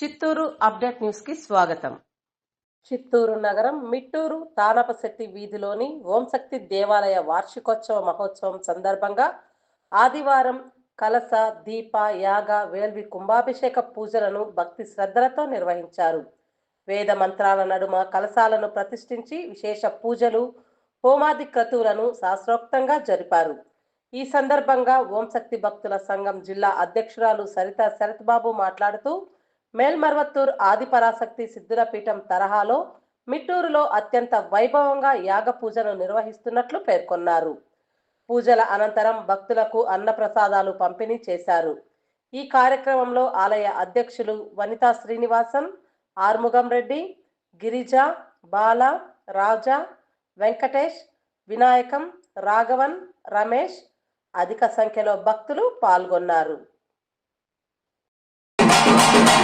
Chittoor update న్యూస్కి స్వాగతం. చిత్తూరు నగరం మిట్టూరు తానపశెట్టి వీధిలోని ఓంశక్తి దేవాలయ వార్షికోత్సవ మహోత్సవం సందర్భంగా ఆదివారం కలస దీప యాగ వేల్వి కుంభాభిషేక పూజలను భక్తి శ్రద్ధలతో నిర్వహించారు. వేద మంత్రాల నడుమ కలశాలను ప్రతిష్ఠించి విశేష పూజలు హోమాది క్రతువులను శాస్త్రోక్తంగా జరిపారు. ఈ సందర్భంగా ఓంశక్తి భక్తుల సంఘం జిల్లా అధ్యక్షురాలు సరిత శరత్బాబు మాట్లాడుతూ మేల్మర్వత్తూర్ ఆదిపరాశక్తి సిద్ధుల పీఠం తరహాలో మిట్టూరులో అత్యంత వైభవంగా యాగ పూజను నిర్వహిస్తున్నట్లు పేర్కొన్నారు. పూజల అనంతరం భక్తులకు అన్నప్రసాదాలు పంపిణీ చేశారు. ఈ కార్యక్రమంలో ఆలయ అధ్యక్షులు వనితా శ్రీనివాసన్ ఆర్ముగం రెడ్డి గిరిజ బాల రాజా వెంకటేష్ వినాయకం రాఘవన్ రమేష్ అధిక సంఖ్యలో భక్తులు పాల్గొన్నారు.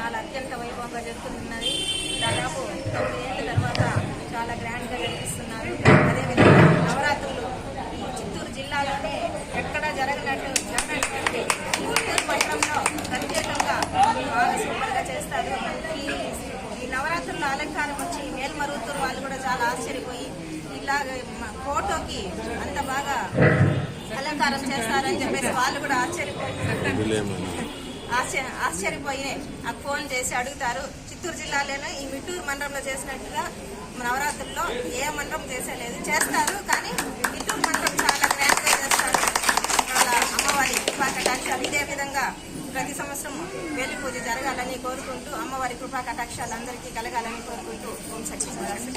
చాలా అత్యంత వైభవంగా జరుగుతున్నది దాదాపు తొమ్మిది ఏళ్ళ తర్వాత చాలా గ్రాండ్గా జరిపిస్తున్నారు అదేవిధంగా నవరాత్రులు ఈ చిత్తూరు జిల్లాలోనే ఎక్కడ జరగనట్టు జరగనటువంటి చిత్తూరు పట్టణంలో ప్రత్యేకంగా బాగా సూపర్గా చేస్తారు. ఈ ఈ నవరాత్రుల అలంకారం వచ్చి మేల్మరుగుతూరు వాళ్ళు కూడా చాలా ఆశ్చర్యపోయి ఇలాగ ఫోటోకి అంత బాగా అలంకారం చేస్తారని చెప్పేసి వాళ్ళు కూడా ఆశ్చర్యపోయి ఆశ్చర్య ఆశ్చర్యపోయి నాకు ఫోన్ చేసి అడుగుతారు చిత్తూరు జిల్లాలోనే ఈ మిట్టూరు మండలంలో చేసినట్టుగా నవరాత్రుల్లో ఏ మండలం చేసేలేదు. చేస్తారు కానీ మిట్టూరు మండలం చాలా గ్రాండ్గా చేస్తారు. వాళ్ళ అమ్మవారి కృపా కటాక్షాలు ఇదే విధంగా ప్రతి సంవత్సరం వేలి పూజ జరగాలని కోరుకుంటూ అమ్మవారి కృపా కటాక్షాలు అందరికీ కలగాలని కోరుకుంటూ ఓం సత్యనారాయణ.